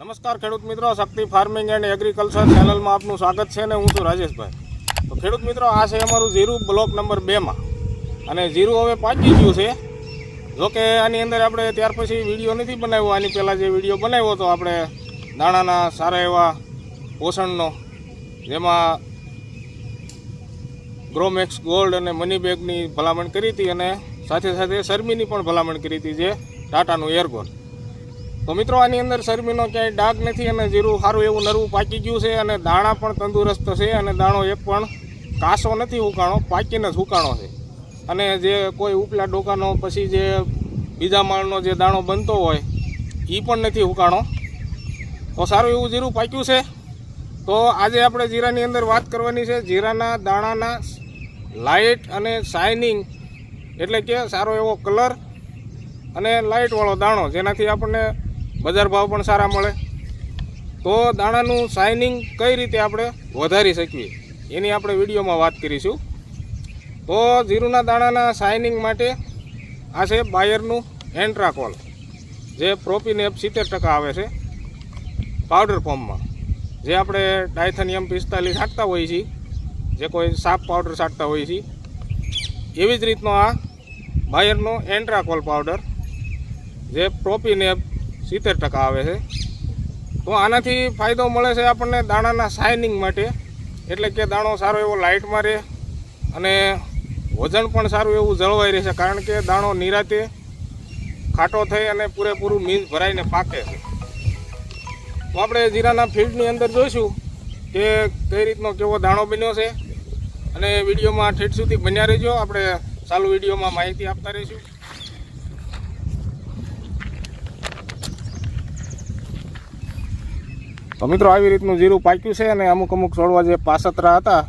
નમસ્કાર ખેડૂત મિત્રો, શક્તિ ફાર્મિંગ એન્ડ એગ્રીકલ્ચર ચેનલમાં આપનું સ્વાગત છે ને હું છું રાજેશભાઈ. તો ખેડૂત મિત્રો, આ છે અમારું જીરું બ્લોક નંબર બેમાં અને જીરું હવે પાકી ગયું છે. જોકે આની અંદર આપણે ત્યાર પછી વીડિયો નથી બનાવ્યો. આની પહેલાં જે વીડિયો બનાવ્યો હતો આપણે દાણાના સારા એવા પોષણનો, જેમાં ગ્રોમેક્સ ગોલ્ડ અને મની બેગની ભલામણ કરી હતી અને સાથે સાથે શર્મીની પણ ભલામણ કરી હતી જે ટાટાનું એરગોન તો મિત્રો, આની અંદર શરમીનો ક્યાંય ડાઘ નથી અને જીરું સારું એવું નરવું પાકી ગયું છે અને દાણા પણ તંદુરસ્ત છે અને દાણો એક પણ કાસો નથી ઉકાણો પાકીને જ ઉકાણો છે. અને જે કોઈ ઉપલા ડોકાનો પછી જે બીજા માળનો જે દાણો બનતો હોય એ પણ નથી ઉકાણો તો સારું એવું જીરું પાક્યું છે. તો આજે આપણે જીરાની અંદર વાત કરવાની છે, જીરાના દાણાના લાઇટ અને શાઇનિંગ એટલે કે સારો એવો કલર અને લાઇટવાળો દાણો, જેનાથી આપણને બજાર ભાવ પણ સારા મળે. તો દાણાનું શાઇનિંગ કઈ રીતે આપણે વધારી શકીએ? એની આપણે વિડીયોમાં વાત કરીશું. તો જીરુના દાણાના શાઇનિંગ માટે આ છે બાયરનું એન્ટ્રાકોલ, જે પ્રોપીનેપ સિત્તેર ટકા આવે છે પાવડર ફોર્મમાં. જે આપણે ડાયથનિયમ પિસ્તાલીસ છાંટતા હોઈએ છીએ, જે કોઈ સાપ પાવડર છાંટતા હોઈએ છીએ. એવી જ રીતનો આ બાયરનો એન્ટ્રાકોલ પાવડર, જે પ્રોપીનેપ સિત્તેર ટકા આવે છે. તો આનાથી ફાયદો મળે છે આપણને દાણાના શાઇનિંગ માટે. એટલે કે દાણો સારો એવો લાઇટમાં રહે અને વજન પણ સારું એવું જળવાઈ રહેશે કારણ કે દાણો નિરાતે ખાટો થઈ અને પૂરેપૂરું મીજ ભરાઈને પાકે છે. તો આપણે જીરાના ફીલ્ડની અંદર જોઈશું કે કઈ રીતનો કેવો દાણો બન્યો છે. અને વિડીયોમાં ઠેઠ સુધી બન્યા રહેજો. આપણે ચાલુ વિડીયોમાં માહિતી આપતા રહીશું. તો મિત્રો આવી રીતનું જીરું પાક્યું છે અને અમુક અમુક છોડવા જે પાસતરા હતા,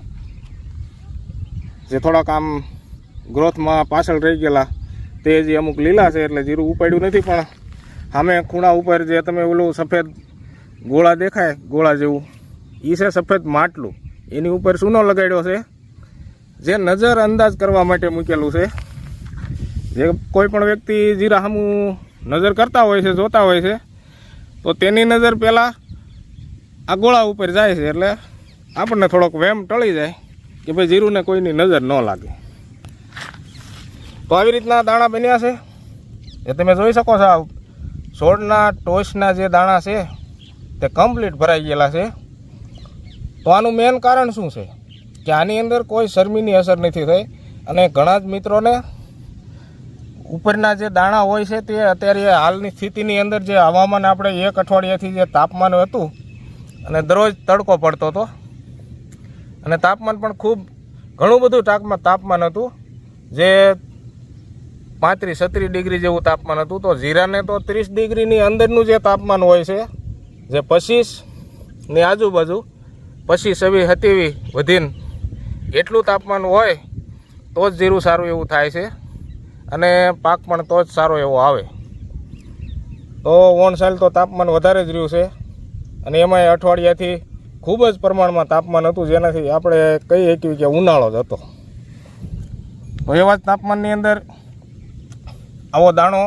જે થોડાક આમ ગ્રોથમાં પાછળ રહી ગયેલા, તે જે અમુક લીલા છે એટલે જીરું ઉપાડ્યું નથી, પણ સામે ખૂણા ઉપર જે તમે ઓલું સફેદ ગોળા દેખાય, ગોળા જેવું એ છે સફેદ માટલું. એની ઉપર સૂનો લગાડ્યો છે? જે નજર અંદાજ કરવા માટે મૂકેલું છે. જે કોઈ પણ વ્યક્તિ જીરા સામું નજર કરતા હોય છે, જોતા હોય છે, તો તેની નજર પહેલાં આ ગોળા ઉપર જાય છે એટલે આપણને થોડોક વેમ ટળી જાય કે ભાઈ જીરુને કોઈની નજર ન લાગે. તો આવી રીતના દાણા બન્યા છે. એ તમે જોઈ શકો છો છોડના, ટોચના જે દાણા છે, તે કમ્પ્લીટ ભરાઈ ગયેલા છે. તો આનું મેન કારણ શું છે? કે આની અંદર કોઈ શરમીની અસર નથી થઈ અને ઘણા જ મિત્રોને ઉપરના જે દાણા હોય છે તે અત્યારે હાલની સ્થિતિની અંદર જે હવામાન આપણે એક અઠવાડિયાથી જે તાપમાન હતું અને દરરોજ તડકો પડતો હતો. અને તાપમાન પણ ખૂબ, ઘણું બધું તાપમાન તાપમાન હતું. જે પાંત્રીસ, છત્રીસ ડિગ્રી જેવું તાપમાન હતું. તો જીરાને તો ત્રીસ ડિગ્રીની અંદરનું જે તાપમાન હોય છે, જે પચીસની આજુબાજુ, પચીસ છવ્વીસ સત્યાવીસ વધીને એટલું તાપમાન હોય, તો જ જીરું સારું એવું થાય છે. અને પાક પણ તો જ સારો એવો આવે. તો ઓણ સાલ તો તાપમાન વધારે જ રહ્યું છે. અને એમાંય અઠવાડિયાથી ખૂબ જ પ્રમાણમાં તાપમાન હતું, જેનાથી આપણે કહી શકીએ કે ઉનાળો જ હતો. તો એવા જ તાપમાનની અંદર આવો દાણો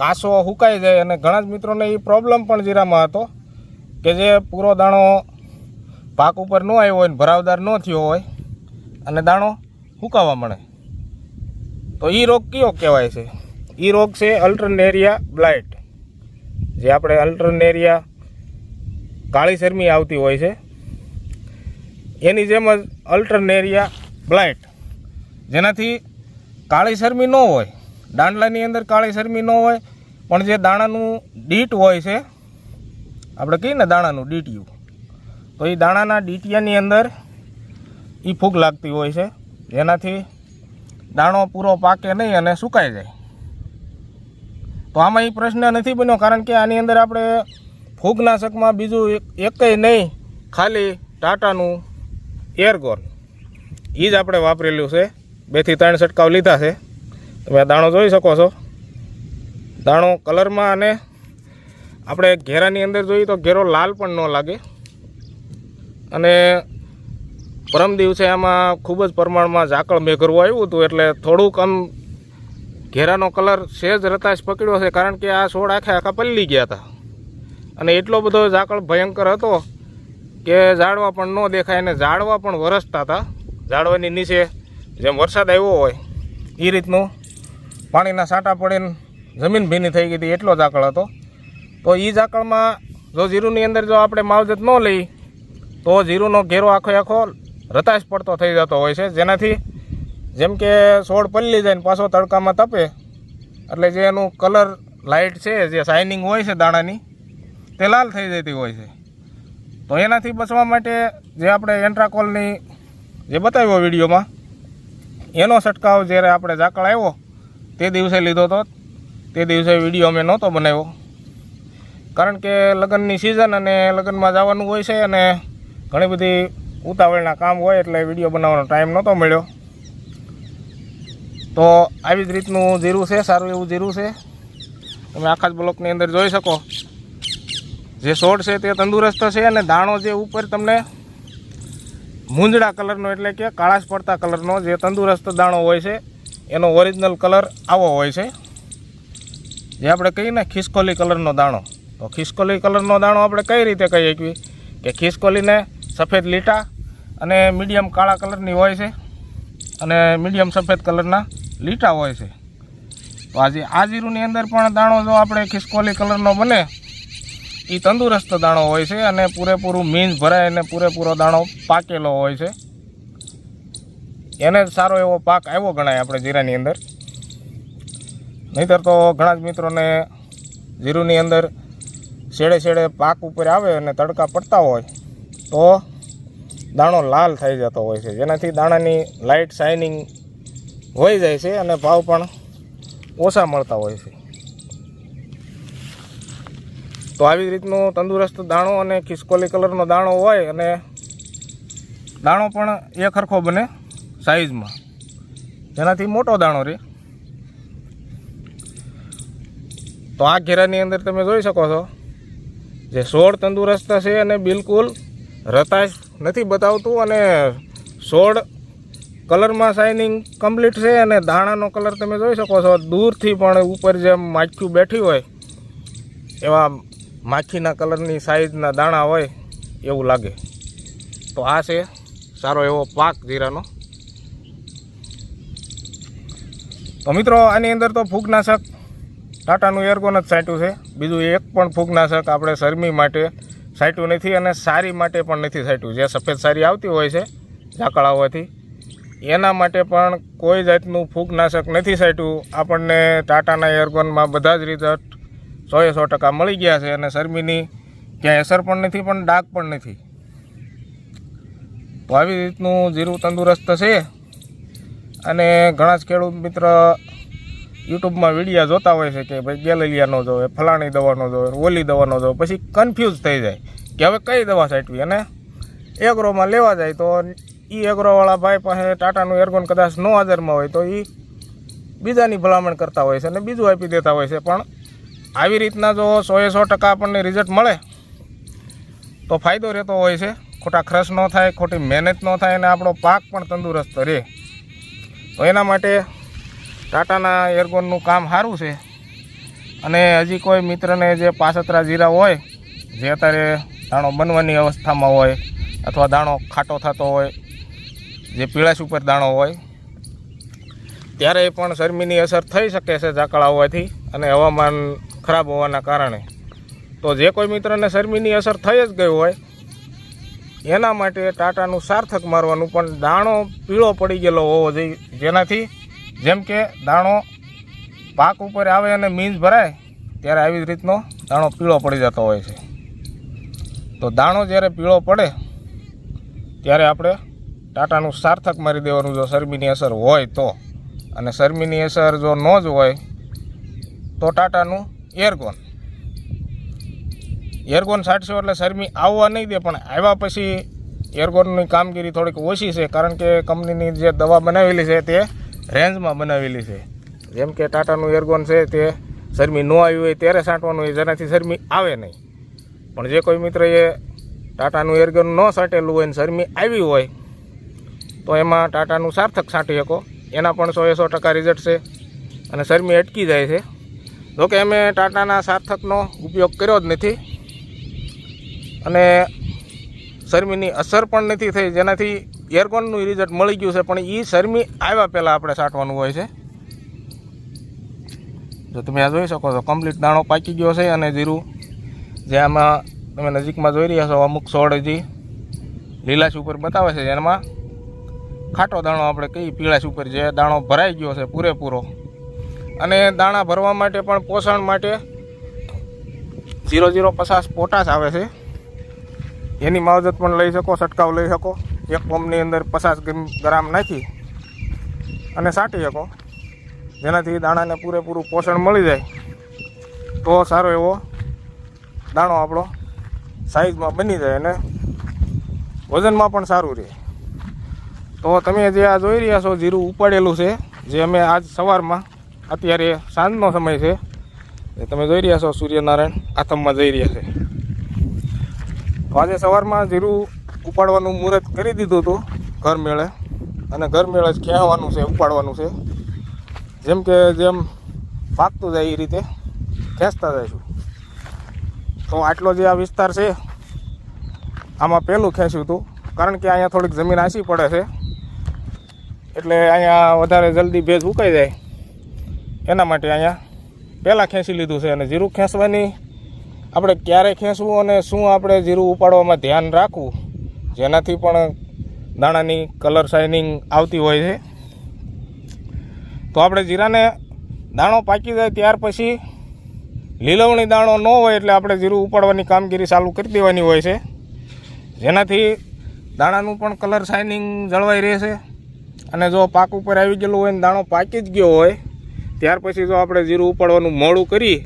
કાસો હુકાઈ જાય અને ઘણા જ મિત્રોને એ પ્રોબ્લેમ પણ જીરામાં હતો કે જે પૂરો દાણો પાક ઉપર ન આવ્યો હોય ભરાવદાર ન થયો હોય અને દાણો હુકાવા મળે. તો એ રોગ કયો કહેવાય છે? એ રોગ છે અલ્ટરનેરિયા બ્લાઇટ જે આપણે અલ્ટરનેરિયા કાળી શરમી આવતી હોય છે. એની જેમ જ અલ્ટરનેરિયા બ્લાઇટ, જેનાથી કાળી શરમી ન હોય. દાંડલાની અંદર કાળી શરમી ન હોય, પણ જે દાણાનું ડીટ હોય છે, આપણે કહીએ ને દાણાનું ડીટીયું, તો એ દાણાના ડીટિયાની અંદર એ ફૂગ લાગતી હોય છે. જેનાથી દાણો પૂરો પાકે નહીં અને સુકાઈ જાય. તો આમાં એ પ્રશ્ન નથી બન્યો, કારણ કે આની અંદર આપણે ફૂગનાશકમાં બીજું એક એકય નહીં, ખાલી ટાટાનું એરગોન. એ જ આપણે વાપરેલું છે. બેથી ત્રણ છંટકાવ લીધા છે. તમે દાણો જોઈ શકો છો. દાણો કલરમાં અને આપણે ઘેરાની અંદર જોઈએ તો ઘેરો લાલ પણ ન લાગે. અને પરમ દિવસે આમાં ખૂબ જ પ્રમાણમાં ઝાકળ મેઘરવું આવ્યું હતું એટલે થોડુંક આમ ઘેરાનો કલર સહેજ રતાશ પકડ્યો છે કારણ કે આ છોડ આખા આખા પલ્લી ગયા હતા. અને એટલો બધો ઝાકળ ભયંકર હતો કે ઝાડવા પણ ન દેખાય અને ઝાડવા પણ વરસતા હતા. ઝાડવાની નીચે જેમ વરસાદ આવ્યો હોય, એ રીતનું પાણીના સાંટા પડીને જમીન ભીની થઈ ગઈ હતી, એટલો ઝાકળ હતો. તો એ ઝાકળમાં જો જીરુની અંદર જો આપણે માવજત ન લઈ, તો જીરુનો ઘેરો આખો આખો રતાશ પડતો થઈ જતો હોય છે. જેનાથી જેમ કે છોડ પલ્લી જાય ને પાછો તડકામાં તપે, એટલે જે એનું કલર લાઇટ છે, જે શાઇનિંગ હોય છે દાણાની તે લાલ થઈ જતી હોય છે. તો એનાથી બચવા માટે જે આપણે એન્ટ્રાકોલની જે બતાવ્યો વિડીયોમાં, એનો છંટકાવ જ્યારે આપણે ઝાકળ આવ્યો તે દિવસે લીધો હતો તે દિવસે વીડિયો અમે નહોતો બનાવ્યો. કારણ કે લગ્નની સિઝન અને લગ્નમાં જવાનું હોય છે અને ઘણી બધી ઉતાવળના કામ હોય એટલે વીડિયો બનાવવાનો ટાઈમ નહોતો મળ્યો. તો આવી જ રીતનું જીરું છે, સારું એવું જીરું છે. તમે આખા જ બ્લોકની અંદર જોઈ શકો. જે છોડ છે તે તંદુરસ્ત છે અને દાણો જે ઉપર તમને મૂંજડા કલરનો એટલે કે કાળાશ પડતા કલરનો જે તંદુરસ્ત દાણો હોય છે, એનો ઓરિજિનલ કલર આવો હોય છે. જે આપણે કહીએ ને ખિસકોલી કલરનો દાણો, તો ખિસકોલી કલરનો દાણો આપણે કઈ રીતે કહી શકીએ? કે ખિસકોલીને સફેદ લીટા અને મીડિયમ કાળા કલરની હોય છે અને મીડિયમ સફેદ કલરના લીટા હોય છે. તો આજે આ જીરુની અંદર પણ દાણો જો આપણે ખિસકોલી કલરનો બને એ તંદુરસ્ત દાણો હોય છે અને પૂરેપૂરું મીંજ ભરાય અને પૂરેપૂરો દાણો પાકેલો હોય છે. એને જ સારો એવો પાક આવ્યો ગણાય આપણે જીરાની અંદર. નહીંતર તો ઘણા જ મિત્રોને જીરુની અંદર શેડે છેડે પાક ઉપર આવે અને તડકા પડતા હોય, તો દાણો લાલ થઈ જતો હોય છે. જેનાથી દાણાની લાઇટ શાઇનિંગ હોઈ જાય છે અને ભાવ પણ ઓછા મળતા હોય છે. તો આવી રીતનું તંદુરસ્ત દાણો અને ખિસકોલી કલરનો દાણો હોય અને દાણો પણ સરખો બને સાઈઝમાં જેનાથી મોટો દાણો રહે તો આ ઘેરાની અંદર તમે જોઈ શકો છો જે સોળ તંદુરસ્ત છે અને બિલકુલ રતાશ નથી બતાવતું અને સોળ કલરમાં શાઇનિંગ કમ્પ્લીટ છે અને દાણાનો કલર તમે જોઈ શકો છો. દૂરથી પણ ઉપર જેમ માખ્યું બેઠી હોય એવા માખીના કલરની સાઈઝના દાણા હોય એવું લાગે. તો આ છે સારો એવો પાક જીરાનો. તો મિત્રો, આની અંદર તો ફૂગનાશક ટાટાનું એરગોન જ છાંટ્યું છે. બીજું એક પણ ફૂગનાશક આપણે શરમી માટે છાંટ્યું નથી અને સારી માટે પણ નથી છાંટ્યું. જે સફેદ સારી આવતી હોય છે, ઝાકળ આવવાથી એના માટે પણ કોઈ જાતનું ફૂગનાશક નથી છાંટ્યું. આપણને ટાટાના એરગોનમાં બધા જ રિઝલ્ટ સોએ સો ટકા મળી ગયા છે અને શરમીની ક્યાંય અસર પણ નથી, પણ ડાઘ પણ નથી. તો આવી રીતનું જીરું તંદુરસ્ત છે. અને ઘણા જ ખેડૂત મિત્ર યુટ્યુબમાં વિડીયા જોતા હોય છે કે ભાઈ ગેલેલિયાનો જોવે ફલાણી દવાનો જોવે ઓલી દવાનો જોવે, પછી કન્ફ્યુઝ થઈ જાય કે હવે કઈ દવા છાંટવી? અને એગ્રોમાં લેવા જાય તો એ એગ્રોવાળા ભાઈ પાસે ટાટાનું એર્ગોન કદાચ નો હાજરમાં હોય તો એ બીજાની ભલામણ કરતા હોય છે અને બીજું આપી દેતા હોય છે. પણ આવી રીતના જો સોએ સો ટકા આપણને રિઝલ્ટ મળે, તો ફાયદો રહેતો હોય છે. ખોટા ખર્ચ ન થાય, ખોટી મહેનત ન થાય અને આપણો પાક પણ તંદુરસ્ત રહે. તો એના માટે ટાટાના એરગોનનું કામ સારું છે. અને હજી કોઈ મિત્રને જે પાસતરા જીરા હોય, જે અત્યારે દાણો બનવાની અવસ્થામાં હોય અથવા દાણો ખાટો થતો હોય, જે પીળાશ ઉપર દાણો હોય, ત્યારે પણ શરમીની અસર થઈ શકે છે ઝાકળા આવવાથી અને હવામાન ખરાબ હોવાના કારણે. તો જે કોઈ મિત્રને શરમીની અસર થઈ જ ગઈ હોય, એના માટે ટાટાનું સાર્થક મારવાનું પણ દાણો પીળો પડી ગયેલો હોવો જોઈએ. જેનાથી જેમ કે દાણો પાક ઉપર આવે અને મીંજ ભરાય, ત્યારે આવી રીતનો દાણો પીળો પડી જતો હોય છે. તો દાણો જ્યારે પીળો પડે, ત્યારે આપણે ટાટાનું સાર્થક મારી દેવાનું જો શરમીની અસર હોય તો. અને શરમીની અસર જો ન જ હોય, તો ટાટાનું એરગોન. એરગોન છાંટશો એટલે શરમી આવવા નહીં દે, પણ આવ્યા પછી એરકોનની કામગીરી થોડીક ઓછી છે, કારણ કે કંપનીની જે દવા બનાવેલી છે તે રેન્જમાં બનાવેલી છે. જેમ કે ટાટાનું એરગોન છે તે શરમી ન આવી હોય ત્યારે છાંટવાનું હોય, જેનાથી શરમી આવે નહીં. પણ જે કોઈ મિત્ર એ ટાટાનું એરગોન ન છાંટેલું હોય ને શરમી આવી હોય, તો એમાં ટાટાનું સાર્થક છાંટી શકો. એના પણ સો સો ટકા રિઝલ્ટ છે અને શરમી અટકી જાય છે. જોકે અમે ટાટાના સાર્થકનો ઉપયોગ કર્યો જ નથી. અને શરમીની અસર પણ નથી થઈ. જેનાથી એરકોનનું રિઝલ્ટ મળી ગયું છે. પણ એ શરમી આવ્યા પહેલાં આપણે છાંટવાનું હોય છે. જો તમે આ જોઈ શકો છો કમ્પ્લીટ દાણો પાકી ગયો છે અને જીરું જે આમાં તમે નજીકમાં જોઈ રહ્યા છો, અમુક છોડ હજી લીલાશ ઉપર બતાવે છે. એમાં ખાટો દાણો આપણે કઈ પીળાશ ઉપર જે દાણો ભરાઈ ગયો છે પૂરેપૂરો. અને દાણા ભરવા માટે પણ પોષણ માટે ઝીરો ઝીરો પચાસ પોટાશ આવે છે. એની માવજત પણ લઈ શકો, છંટકાવ લઈ શકો. એક પંપની અંદર પચાસ ગ્રામ નાખી અને છાંટી શકો. જેનાથી દાણાને પૂરેપૂરું પોષણ મળી જાય. તો સારો એવો દાણો આપણો સાઈઝમાં બની જાય અને વજનમાં પણ સારું રહે. તો તમે જે આ જોઈ રહ્યા છો, જીરું ઉપાડેલું છે, જે અમે આજ સવારમાં અત્યારે સાંજનો સમય છે. તમે જોઈ રહ્યા છો સૂર્યનારાયણ આથમમાં જઈ રહ્યા છે. આજે સવારમાં જીરું ઉપાડવાનું મુહૂર્ત કરી દીધું હતું ઘર મેળે. અને ઘર મેળે જ ખેવાનું છે, ઉપાડવાનું છે. જેમ કે જેમ પાકતું જાય એ રીતે ખેંચતા જઈશું. તો આટલો જે આ વિસ્તાર છે, આમાં પહેલું ખેંચ્યું હતું. કારણ કે અહીંયા થોડીક જમીન આંસી પડે છે. એટલે અહીંયા વધારે જલ્દી ભેજ ઉકાઈ જાય. એના માટે અહીંયા પહેલાં ખેંચી લીધું છે અને જીરું ખેંચવાની આપણે ક્યારે ખેંચવું અને શું આપણે જીરું ઉપાડવામાં ધ્યાન રાખવું, જેનાથી પણ દાણાની કલર શાઇનિંગ આવતી હોય છે. તો આપણે જીરાને દાણો પાકી જાય ત્યાર પછી લીલવણી દાણો ન હોય એટલે આપણે જીરું ઉપાડવાની કામગીરી ચાલુ કરી દેવાની હોય છે. જેનાથી દાણાનું પણ કલર શાઇનિંગ જળવાઈ રહેશે અને જો પાક ઉપર આવી ગયેલું હોય ને દાણો પાકી જ ગયો હોય ત્યાર પછી જો આપણે જીરું ઉપાડવાનું મોડું કરી,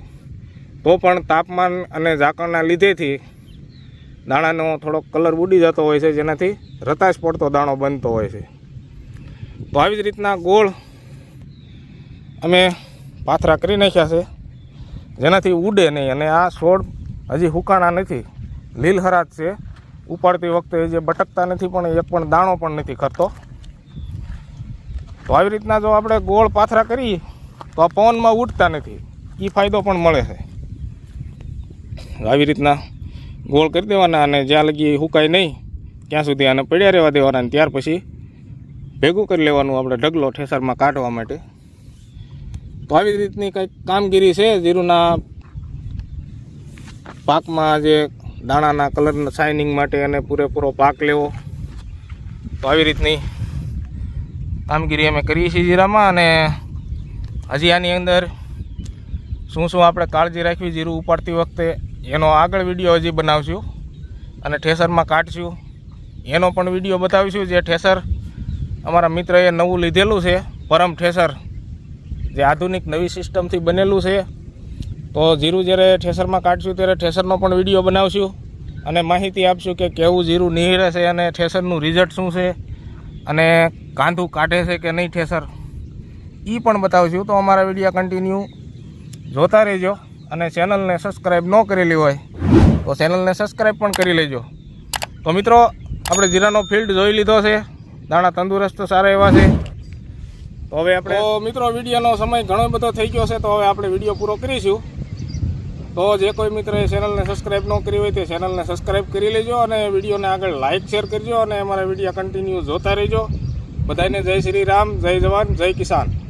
તો પણ તાપમાન અને ઝાકળના લીધેથી દાણાનો થોડોક કલર ઉડી જતો હોય છે, જેનાથી રતાશ પડતો દાણો બનતો હોય છે. તો આવી જ રીતના ગોળ અમે પાથરા કરી નાખ્યા છે, જેનાથી ઉડે નહીં અને આ છોડ હજી હુકાણા નથી. લીલહરાજ છે, ઉપાડતી વખતે જે બટકતા નથી, પણ એક પણ દાણો પણ નથી ખરતો. તો આવી રીતના જો આપણે ગોળ પાથરા કરીએ તો આ પવનમાં ઉડતા નથી. એ ફાયદો પણ મળે છે. આવી રીતના ગોળ કરી દેવાના અને જ્યાં લગી હુકાય નહીં, ત્યાં સુધી આને પડ્યા રહેવા દેવાના અને ત્યાર પછી ભેગું કરી લેવાનું આપણે ઢગલો ઠેસરમાં કાઢવા માટે. તો આવી રીતની કંઈક કામગીરી છે, જીરુના પાકમાં જે દાણાના કલરના શાઇનિંગ માટે અને પૂરેપૂરો પાક લેવો. તો આવી રીતની કામગીરી અમે કરીએ છીએ જીરામાં અને હજી આની અંદર શું શું આપણે કાળજી રાખવી, જીરું ઉપાડતી વખતે એનો આગળ વીડિયો હજી બનાવશું અને ઠેસરમાં કાઢશું. એનો પણ વીડિયો બતાવીશું જે ઠેસર અમારા મિત્રએ નવું લીધેલું છે, પરમ ઠેસર. જે આધુનિક નવી સિસ્ટમથી બનેલું છે. તો જીરું જ્યારે ઠેસરમાં કાઢશું ત્યારે ઠેસરનો પણ વીડિયો બનાવશું અને માહિતી આપશું કે કેવું જીરું નીહળે છે અને ઠેસરનું રિઝલ્ટ શું છે અને કાંધું કાઢે છે કે નહીં ઠેસર. એ પણ બતાવશું તો અમારા વીડિયો કન્ટિન્યુ જોતા રહેજો અને ચેનલને સબસ્ક્રાઈબ ન કરેલી હોય તો ચેનલને સબસ્ક્રાઈબ પણ કરી લેજો. તો મિત્રો, આપણે જીરાનો ફિલ્ડ જોઈ લીધો છે. દાણા તંદુરસ્ત સારા એવા છે. તો હવે આપણે મિત્રો, વિડીયોનો સમય ઘણો બધો થઈ ગયો છે, તો હવે આપણે વીડિયો પૂરો કરીશું. તો જે કોઈ મિત્રએ ચેનલને સબસ્ક્રાઈબ ન કરી હોય તે ચેનલને સબસ્ક્રાઈબ કરી લેજો અને વિડીયોને આગળ લાઇક શેર કરજો અને અમારા વીડિયો કન્ટિન્યુ જોતા રહેજો. બધાને જય શ્રી રામ, જય જવાન, જય કિસાન.